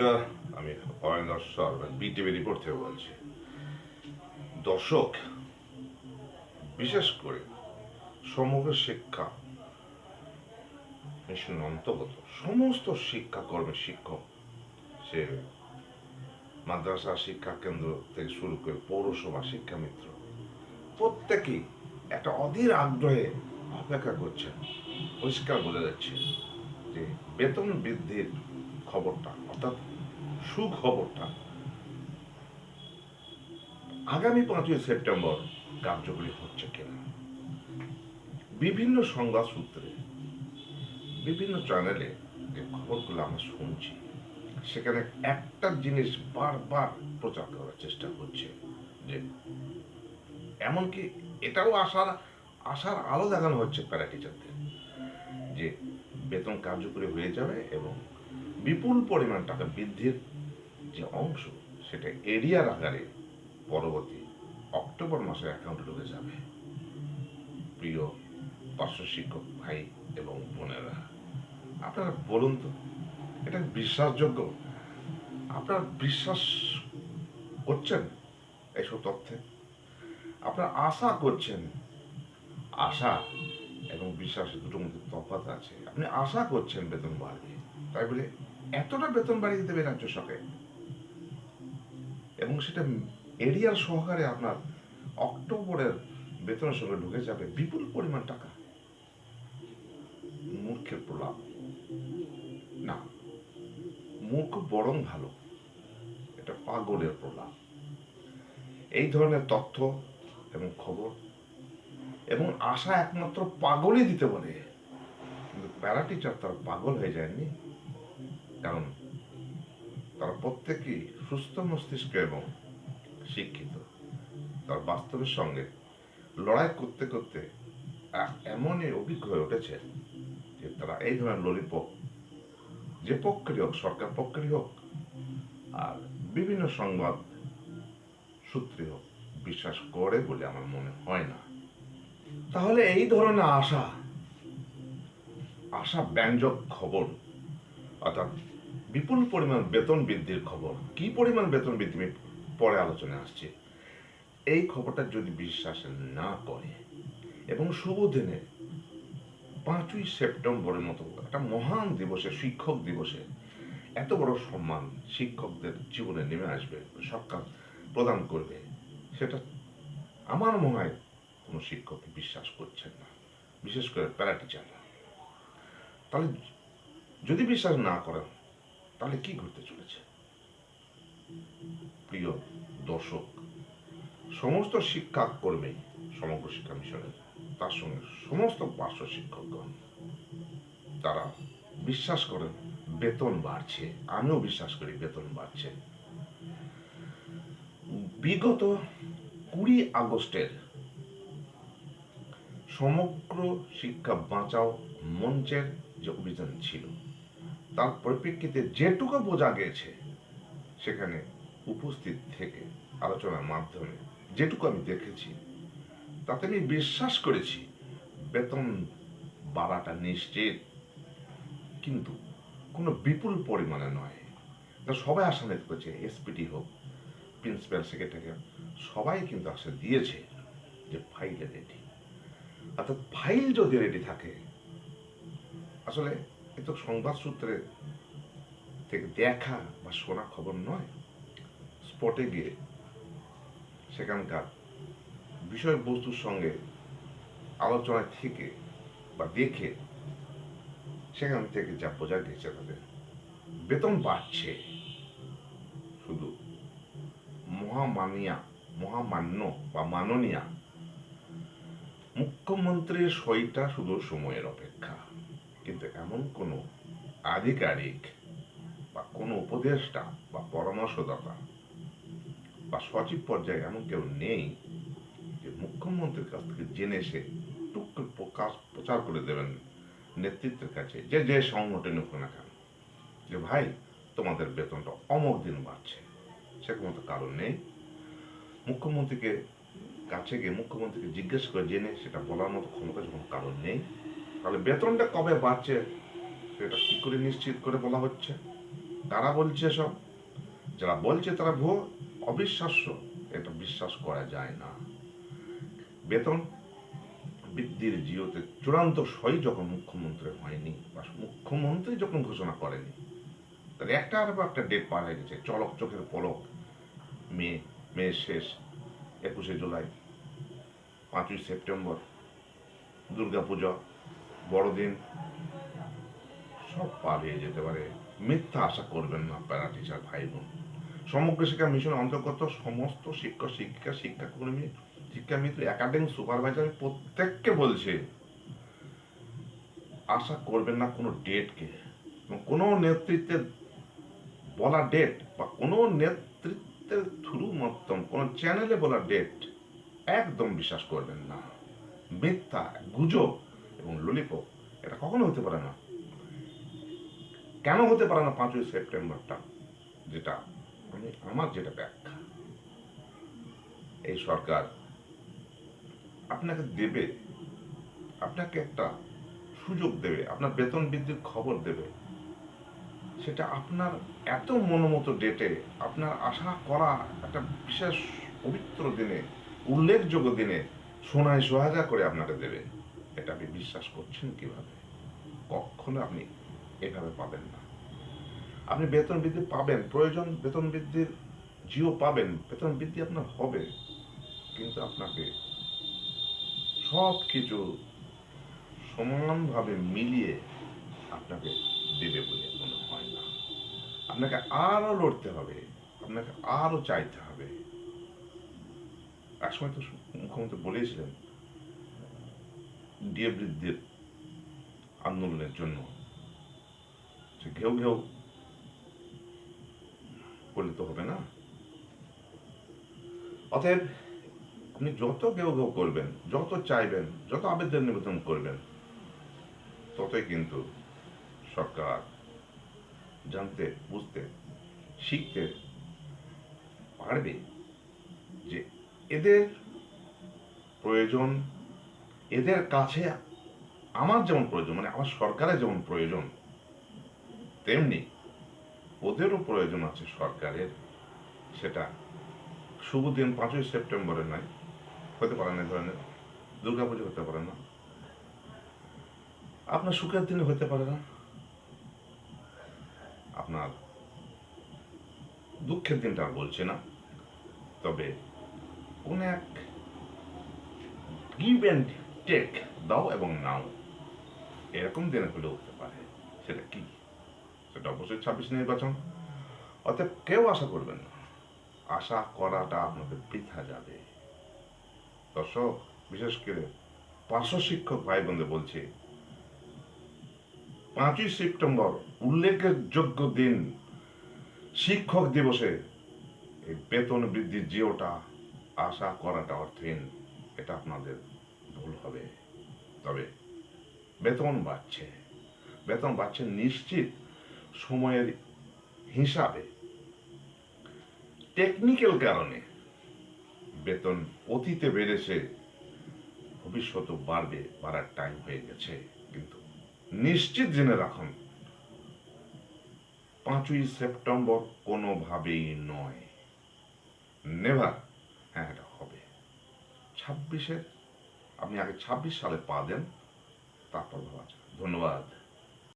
নমস্কার আমি অয়নদর সর বিটিভি রিপোর্ট থেকে বলছি। দর্শক, বিশেষ করে সমগ্র শিক্ষা, মিশন অন্তর্গত, সমস্ত শিক্ষাকর্মী শিক্ষক, সে মাদ্রাসা শিক্ষা কেন্দ্র থেকে শুরু করে পৌরসভা শিক্ষামিত্র প্রত্যেকেই একটা অধীর আগ্রহে অপেক্ষা করছেন। পরিষ্কার বোঝা যাচ্ছে যে বেতন বৃদ্ধির খবরটা, অর্থাৎ সুখবরটা আগামী পাঁচই সেপ্টেম্বর কার্যকরী হচ্ছে কিনা? বিভিন্ন সংবাদ সূত্রে, বিভিন্ন চ্যানেলে যে খবরগুলো আমরা শুনছি, সেখানে একটা জিনিস বারবার প্রচার করার চেষ্টা করছে যে, এমনকি এটাও আসার আসার আলো দেখানো হচ্ছে প্যারা টিচারদের যে বেতন কার্যকরী হয়ে যাবে এবং বিপুল পরিমাণ টাকা বৃদ্ধির যে অংশ, সেটা এরিয়ার আকারে পরবর্তী অক্টোবর মাসে অ্যাকাউন্টে ঢুকে যাবে। প্রিয় পার্শ্ব শিক্ষক ভাই এবং বোনেরা, আপনারা বলুন তো, এটা বিশ্বাসযোগ্য? আপনারা বিশ্বাস করছেন এইসব তথ্যে? আপনারা আশা করছেন? আশা এবং বিশ্বাসের দুটোর মধ্যে তফাৎ আছে। আপনি আশা করছেন বেতন বাড়বে। তাই বলে এতটা বেতন বাড়িয়ে দেবে রাজ্য সরকার? এবং সেটা এরিয়ার সহকারে আপনার অক্টোবরের বেতনের সঙ্গে ঢুকে যাবে বিপুল পরিমাণ টাকা। মূর্খের প্রলাপ। না, মূর্খ বরং ভালো। এটা পাগলের প্রলাপ। এই ধরনের তথ্য এবং খবর এবং আশা একমাত্র পাগলই দিতে পারে। কিন্তু প্যারা টিচার তারা পাগল হয়ে যায়নি। কারণ তারা প্রত্যেকেই সুস্থ মস্তিষ্ক এবং শিক্ষিত। তার বাস্তবের সঙ্গে লড়াই করতে করতে এমনই অভিজ্ঞ হয়ে উঠেছে যে তারা এই ধরনের ললিপপ যে পক্ষেরই হোক, সরকার পক্ষেরই হোক, আর বিভিন্ন সংবাদ সূত্রে হোক বিশ্বাস করে বলে আমার মনে হয় না। তাহলে এই ধরনের আশা আশা ব্যঞ্জক খবর, অর্থাৎ বিপুল পরিমাণ বেতন বৃদ্ধির খবর। কি পরিমাণ বেতন বৃদ্ধি? পরে আলোচনায় আসছে। এই খবরটা যদি বিশ্বাস না করে, এবং শুভ দিনে পাঁচই সেপ্টেম্বরের মতো একটা মহান দিবসে, শিক্ষক দিবসে এত বড় সম্মান শিক্ষকদের জীবনে নেমে আসবে সরকার প্রদান করবে, সেটা আমার মনে হয় কোনো শিক্ষক বিশ্বাস করছেন না, বিশেষ করে প্যারা টিচাররা তাহলে যদি বিশ্বাস না করেন তাহলে কি ঘটতে চলেছে? প্রিয় দর্শক, সমস্ত শিক্ষা কর্মী সমগ্র শিক্ষা মিশনের, তার সঙ্গে সমস্ত পার্শ্ব শিক্ষকগণ, তারা বিশ্বাস করেন, বেতন বাড়ছে। আমিও বিশ্বাস করি বেতন বাড়ছে। বিগত কুড়ি আগস্টের সমগ্র শিক্ষা বাঁচাও মঞ্চের যে অভিযান ছিল তার পরিপ্রেক্ষিতে যেটুকু বোঝা গেছে, সেখানে উপস্থিত থেকে আলোচনার মাধ্যমে যেটুকু আমি দেখেছি, তাতে আমি বিশ্বাস করেছি বেতন বাড়াটা নিশ্চিত। কিন্তু কোনো বিপুল পরিমাণে নয়। তা সবাই আশান্বিত করেছে এসপিটি হোক, প্রিন্সিপাল সেক্রেটারি সবাই কিন্তু আশা দিয়েছে যে ফাইলে রেডি। অর্থাৎ ফাইল যদি রেডি থাকে, আসলে এ তো সংবাদ সূত্রে থেকে দেখা বা শোনা খবর নয় স্পটে গিয়ে সেখানকার বিষয়বস্তুর সঙ্গে আলোচনায় থেকে বা দেখে সেখান থেকে যা বোঝা গেছে তাদের বেতন বাড়ছে। শুধু মহামানিয়া, মহামান্য বা মাননীয়া মুখ্যমন্ত্রীর সইটা শুধু সময়ের অপেক্ষা। কিন্তু এমন কোনো আধিকারিক বা কোনো উপদেষ্টা বা পরামর্শদাতা বা সচিব পর্যায়ে এমন কেউ নেই যে মুখ্যমন্ত্রীর কাছ থেকে জেনে সে টুক প্রকাশ, প্রচার করে দেবেন নেতৃত্বের কাছে, যে যে সংগঠন হোক না কেন। যে, ভাই, তোমাদের বেতনটা অমক দিন বাড়ছে। সেরকম তো কারণ নেই। মুখ্যমন্ত্রীকে কাছে গিয়ে, মুখ্যমন্ত্রীকে জিজ্ঞেস করে জেনে সেটা বলার মতো ক্ষমতা যখন কারণ নেই তাহলে বেতনটা কবে বাড়ছে? সেটা কি করে নিশ্চিত করে বলা হচ্ছে। তারা বলছে সব। যারা বলছে তারা ভুয়ো অবিশ্বাস্য। এটা বিশ্বাস করা যায় না। বেতন বৃদ্ধির জিওতে চূড়ান্ত সই যখন মুখ্যমন্ত্রী হয়নি, বা মুখ্যমন্ত্রী যখন ঘোষণা করেনি, তাহলে একটা আর একটা ডেট পার হয়ে গেছে। চলক চোখের পলক। মে মে শেষ, একুশে জুলাই, পাঁচই সেপ্টেম্বর, দুর্গাপূজা বড়দিন সব পার হয়ে যেতে পারে। মিথ্যা আশা করবেন না প্যারা টিচার ভাই বোন। সমগ্র শিক্ষা মিশন অন্তর্গত সমস্ত শিক্ষক, শিক্ষিকা, শিক্ষাকর্মী, শিক্ষামিত্র একাডেমিক সুপারভাইজার প্রত্যেককে বলছে, আশা করবেন না কোনো ডেটকে কোনো নেতৃত্বের বলা ডেট বা কোনো নেতৃত্বের থ্রু মাধ্যম কোনো চ্যানেলে বলা ডেট একদম বিশ্বাস করবেন না। মিথ্যা, গুজব এবং ললিপপ, এটা কখনো হতে পারে না। কেন হতে পারে না পাঁচই সেপ্টেম্বরটা? যেটা আমি আমার যেটা ব্যাখ্যা। এই সরকার আপনাকে দেবে, আপনাকে একটা সুযোগ দেবে, আপনার বেতন বৃদ্ধির খবর দেবে। সেটা আপনার এত মনোমতো ডেটে আপনার আশা করা একটা বিশেষ পবিত্র দিনে, উল্লেখযোগ্য দিনে সোনায় সোহাগা করে আপনাকে দেবে। এটা আপনি বিশ্বাস করছেন কীভাবে? কখনো আপনি এভাবে পাবেন না। আপনি বেতন বৃদ্ধি পাবেন, প্রয়োজন বেতন বৃদ্ধির জিও পাবেন, বেতন বৃদ্ধি আপনার হবে। কিন্তু আপনাকে সব কিছু সমানভাবে মিলিয়ে আপনাকে দেবে বলে মনে হয় না। আপনাকে আরও লড়তে হবে, আপনাকে আরও চাইতে হবে। একসময় তো মুখ্যমন্ত্রী বলেছিলেন ডিএ বৃদ্ধির আন্দোলনের জন্য ঘেউ ঘেউ করলে তো হবে না। অতএব আপনি যত ঘেউ ঘেউ করবেন, যত চাইবেন, যত আবেদন নিবেদন করবেন, ততই কিন্তু সরকার জানতে, বুঝতে, শিখতে পারবে যে এদের প্রয়োজন এদের কাছে আমার যেমন প্রয়োজন মানে আমার সরকারের যেমন প্রয়োজন, তেমনি ওদেরও প্রয়োজন আছে সরকারের সেটা। শুভ দিন, পাঁচই সেপ্টেম্বরের নয়, হতে পারে না ধরনের, দুর্গাপুজো হতে পারে না। আপনার সুখের দিনে হতে পারে না। আপনার দুঃখের দিনটা বলছি না, তবে কোন এক গিভ অ্যান্ড টেক দাও এবং নাও। এরকম দিনে হলে হতে পারে। সেটা কি? সেটা অবশ্যই ছাব্বিশ নির্বাচন। অতএব কেউ আশা করবেন না। আশা করাটা আপনাদের বৃথা যাবে। দর্শক, বিশেষ করে পার্শ্ব শিক্ষক ভাই বোনদের বলছি পাঁচই সেপ্টেম্বর উল্লেখের যোগ্য দিন শিক্ষক দিবসে। এই বেতন বৃদ্ধির জিওটা আশা করাটা অর্থহীন। এটা আপনাদের ভুল হবে। তবে বেতন বাড়ছে। বেতন বাড়ছে নিশ্চিত সময়ের হিসাবে। টেকনিক্যাল কারণে বেতন অতীতে বেড়েছে ভবিষ্যতে বাড়বে, বাড়ার টাইম হয়ে গেছে। কিন্তু নিশ্চিত জেনে রাখুন, পাঁচই সেপ্টেম্বর কোনোভাবেই নয়। নেভার হ্যাঁ এটা হবে। ছাব্বিশের আপনি আগে ছাব্বিশ সালে পা দেন তারপর ভাবা যাবে। ধন্যবাদ